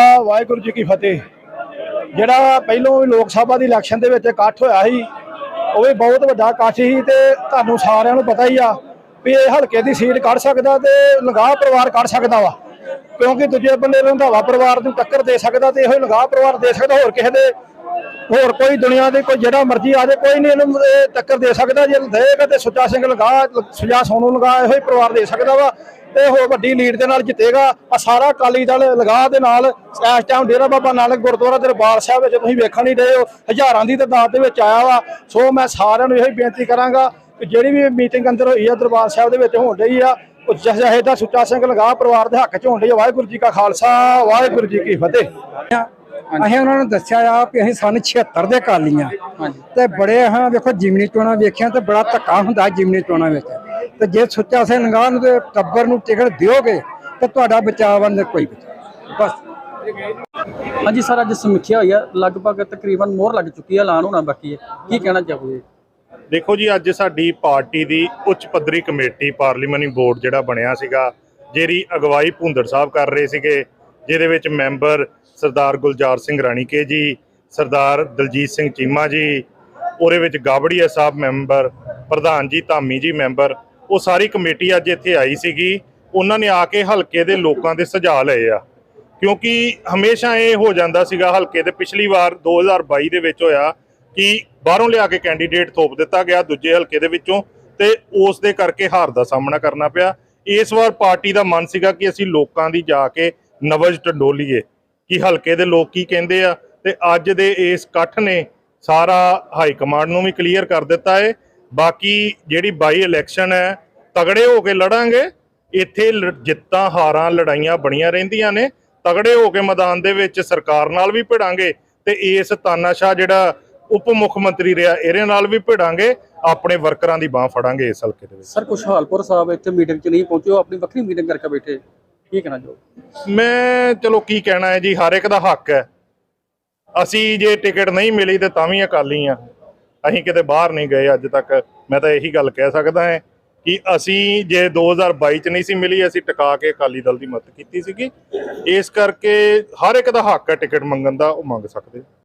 ਆ, ਵਾਹਿਗੁਰੂ ਜੀ ਕੀ ਫਤਿਹ। ਜਿਹੜਾ ਪਹਿਲੋਂ ਵੀ ਲੋਕ ਸਭਾ ਦੀ ਇਲੈਕਸ਼ਨ ਦੇ ਵਿੱਚ ਇਕੱਠ ਹੋਇਆ ਸੀ ਉਹ ਵੀ ਬਹੁਤ ਵੱਡਾ ਇਕੱਠ ਸੀ ਤੇ ਤੁਹਾਨੂੰ ਸਾਰਿਆਂ ਨੂੰ ਪਤਾ ਹੀ ਆ ਵੀ ਇਹ ਹਲਕੇ ਦੀ ਸੀਟ ਕੱਢ ਸਕਦਾ ਤੇ ਲਗਾਹ ਪਰਿਵਾਰ ਕੱਢ ਸਕਦਾ ਵਾ। ਕਿਉਂਕਿ ਦੂਜੇ ਬੰਦੇ ਰੰਧਾਵਾ ਪਰਿਵਾਰ ਨੂੰ ਟੱਕਰ ਦੇ ਸਕਦਾ ਤੇ ਇਹੋ ਹੀ ਲੰਗਾਹ ਪਰਿਵਾਰ ਦੇ ਸਕਦਾ ਹੋਰ ਕਿਸੇ ਦੇ ਹੋਰ ਕੋਈ ਦੁਨੀਆ ਦੇ ਕੋਈ ਜਿਹੜਾ ਮਰਜ਼ੀ ਆ ਜਾਏ ਕੋਈ ਨਹੀਂ ਇਹਨੂੰ ਇਹ ਟੱਕਰ ਦੇ ਸਕਦਾ। ਜੇ ਦੇਗਾ ਤੇ ਸੁੱਚਾ ਸਿੰਘ ਲਗਾ ਸੁਜਾ ਸੋਨੂੰ ਲਗਾ ਇਹੋ ਹੀ ਪਰਿਵਾਰ ਦੇ ਸਕਦਾ ਵਾ। ਤੇ ਹੋਰ ਵੱਡੀ ਲੀਡ ਦੇ ਨਾਲ ਜਿੱਤੇਗਾ। ਆ ਸਾਰਾ ਅਕਾਲੀ ਦਲ ਲਗਾ ਦੇ ਨਾਲ ਇਸ ਟਾਈਮ ਡੇਰਾ ਬਾਬਾ ਨਾਨਕ ਗੁਰਦੁਆਰਾ ਦਰਬਾਰ ਸਾਹਿਬ ਵਿੱਚ ਤੁਸੀਂ ਵੇਖਣ ਹੀ ਰਹੇ ਹੋ। ਹਜ਼ਾਰਾਂ ਦੀ ਤਾਦਾਦ ਦੇ ਵਿੱਚ ਆਇਆ ਵਾ। ਸੋ ਮੈਂ ਸਾਰਿਆਂ ਨੂੰ ਇਹੋ ਹੀ ਬੇਨਤੀ ਕਰਾਂਗਾ ਕਿ ਜਿਹੜੀ ਵੀ ਮੀਟਿੰਗ ਅੰਦਰ ਹੋਈ ਆ ਦਰਬਾਰ ਸਾਹਿਬ ਦੇ ਵਿੱਚ ਹੋਣ ਰਹੀ ਆ ਉਹ ਜਹੇ ਦਾ ਸੁੱਚਾ ਸਿੰਘ ਲਗਾ ਪਰਿਵਾਰ ਦੇ ਹੱਕ ਚ ਹੋਣ ਰਹੀ ਆ। ਵਾਹਿਗੁਰੂ ਜੀ ਕਾ ਖਾਲਸਾ ਵਾਹਿਗੁਰੂ ਜੀ ਕੀ ਫਤਿਹ। ਅਸੀਂ ਉਹਨਾਂ ਨੂੰ ਦੱਸਿਆ ਆ ਕਿ ਅਸੀਂ ਸਨ 76 ਦੇ ਕਾਲੀਆਂ ਤੇ ਬੜੇ ਹਾਂ ਵੇਖੋ ਜਿਮਨੀ ਚੋਣਾਂ ਵੇਖਿਆ ਤੇ ਬੜਾ ਧੱਕਾ ਹੁੰਦਾ ਜਿਮਨੀ ਚੋਣਾਂ ਵਿੱਚ। ਤੇ ਜੇ ਸੁੱਚਾ ਸਿੰਘ ਨਗਾਹ ਨੂੰ ਤੇ ਟੱਬਰ ਨੂੰ ਟਿਕਟ ਦਿਓਗੇ ਤੇ ਤੁਹਾਡਾ ਬਚਾਅ ਬੰਦ ਕੋਈ ਬਸ। ਹਾਂਜੀ ਸਰ ਅੱਜ ਸਮੀਖਿਆ ਹੋਈ ਹੈ ਲਗਭਗ ਤਕਰੀਬਨ ਮੋਹਰ ਲੱਗ ਚੁੱਕੀ ਹੈ ਐਲਾਨ ਹੋਣਾ ਬਾਕੀ ਹੈ। ਕੀ ਕਹਿਣਾ ਚਾਹੋਗੇ? ਦੇਖੋ ਜੀ ਅੱਜ ਸਾਡੀ ਪਾਰਟੀ ਦੀ ਉੱਚ ਪੱਧਰੀ ਕਮੇਟੀ ਪਾਰਲੀਮਨੀ ਬੋਰਡ ਜਿਹੜਾ ਬਣਿਆ ਸੀਗਾ ਜਿਹਦੀ ਅਗਵਾਈ ਭੁੰਦੜ ਸਾਹਿਬ ਕਰ ਰਹੇ ਸੀਗੇ ਜਿਹਦੇ ਵਿੱਚ ਮੈਂਬਰ ਸਰਦਾਰ ਗੁਲਜ਼ਾਰ ਸਿੰਘ ਰਾਣੀਕੇ ਜੀ ਸਰਦਾਰ ਦਲਜੀਤ ਸਿੰਘ ਚੀਮਾ ਜੀ ਉਹਦੇ ਵਿੱਚ ਗਾਬੜੀਆ ਸਾਹਿਬ ਮੈਂਬਰ ਪ੍ਰਧਾਨ ਜੀ ਧਾਮੀ ਜੀ ਮੈਂਬਰ ਉਹ ਸਾਰੀ ਕਮੇਟੀ ਅੱਜ ਇੱਥੇ ਆਈ ਸੀਗੀ। ਉਹਨਾਂ ਨੇ ਆ ਕੇ ਹਲਕੇ ਦੇ ਲੋਕਾਂ ਦੇ ਸੁਝਾਅ ਲਏ ਆ। ਕਿਉਂਕਿ ਹਮੇਸ਼ਾ ਇਹ ਹੋ ਜਾਂਦਾ ਸੀਗਾ ਹਲਕੇ ਦੇ ਪਿਛਲੀ ਵਾਰ 2022 ਦੇ ਵਿੱਚ ਹੋਇਆ ਕਿ ਬਾਹਰੋਂ ਲਿਆ ਕੇ ਕੈਂਡੀਡੇਟ ਥੋਪ ਦਿੱਤਾ ਗਿਆ ਦੂਜੇ ਹਲਕੇ ਦੇ ਵਿੱਚੋਂ ਤੇ ਉਸ ਦੇ ਕਰਕੇ ਹਾਰ ਦਾ ਸਾਹਮਣਾ ਕਰਨਾ ਪਿਆ। ਇਸ ਵਾਰ ਪਾਰਟੀ ਦਾ ਮਨ ਸੀਗਾ ਕਿ ਅਸੀਂ ਲੋਕਾਂ ਦੀ ਜਾ ਕੇ ਨਵਜ ਟੰਡੋਲੀਏ ਕਿ ਹਲਕੇ ਦੇ ਲੋਕ ਕੀ ਕਹਿੰਦੇ ਆ ਤੇ ਅੱਜ ਦੇ ਇਸ ਇਕੱਠ ਨੇ ਸਾਰਾ ਹਾਈ ਕਮਾਂਡ ਨੂੰ ਵੀ ਕਲੀਅਰ ਕਰ ਦਿੱਤਾ ਹੈ ਬਾਕੀ ਜਿਹੜੀ ਬਾਈ ਇਲੈਕਸ਼ਨ ਹੈ ਤਗੜੇ ਹੋ ਕੇ ਲੜਾਂਗੇ। ਇੱਥੇ ਜਿੱਤਾਂ ਹਾਰਾਂ ਲੜਾਈਆਂ ਬਣੀਆਂ ਰਹਿੰਦੀਆਂ ਨੇ। ਤਗੜੇ ਹੋ ਕੇ ਮੈਦਾਨ ਦੇ ਵਿੱਚ ਸਰਕਾਰ ਨਾਲ ਵੀ ਭਿੜਾਂਗੇ ਤੇ ਇਸ ਤਾਨਾਸ਼ਾਹ ਜਿਹੜਾ ਉਪ ਮੁੱਖ ਮੰਤਰੀ ਰਿਹਾ ਇਹਦੇ ਨਾਲ ਵੀ ਭਿੜਾਂਗੇ। ਆਪਣੇ ਵਰਕਰਾਂ ਦੀ ਬਾਹ ਫੜਾਂਗੇ ਇਸ ਹਲਕੇ ਦੇ ਵਿੱਚ। ਸਰ ਖੁਸ਼ਹਾਲਪੁਰ ਸਾਹਿਬ ਇੱਥੇ ਮੀਟਿੰਗ 'ਚ ਨਹੀਂ ਪਹੁੰਚੇ ਉਹ ਆਪਣੀ ਵੱਖਰੀ ਮੀਟਿੰਗ ਕਰਕੇ ਬੈਠੇ। ਕੀ ਕਹਿਣਾ ਚਾਹੋਗੇ? ਮੈਂ ਚਲੋ ਕੀ ਕਹਿਣਾ ਹੈ ਜੀ ਹਰ ਇੱਕ ਦਾ ਹੱਕ ਹੈ। ਅਸੀਂ ਜੇ ਟਿਕਟ ਨਹੀਂ ਮਿਲੀ ਤੇ ਤਾਂ ਵੀ ਅਕਾਲੀ ਆ ਅਸੀਂ ਕਿਤੇ ਬਾਹਰ ਨਹੀਂ ਗਏ ਅੱਜ ਤੱਕ। ਮੈਂ ਤਾਂ ਇਹੀ ਗੱਲ ਕਹਿ ਸਕਦਾ ਹਾਂ ਕਿ ਅਸੀਂ ਜੇ 2022 ਚ ਨਹੀਂ ਸੀ ਮਿਲੀ, ਅਸੀਂ ਟਿਕਾ ਕੇ ਅਕਾਲੀ ਦਲ ਦੀ ਮਦਦ ਕੀਤੀ ਸੀਗੀ। ਇਸ ਕਰਕੇ ਹਰ ਇੱਕ ਦਾ ਹੱਕ ਹੈ ਟਿਕਟ ਮੰਗਣ ਦਾ, ਉਹ ਮੰਗ ਸਕਦੇ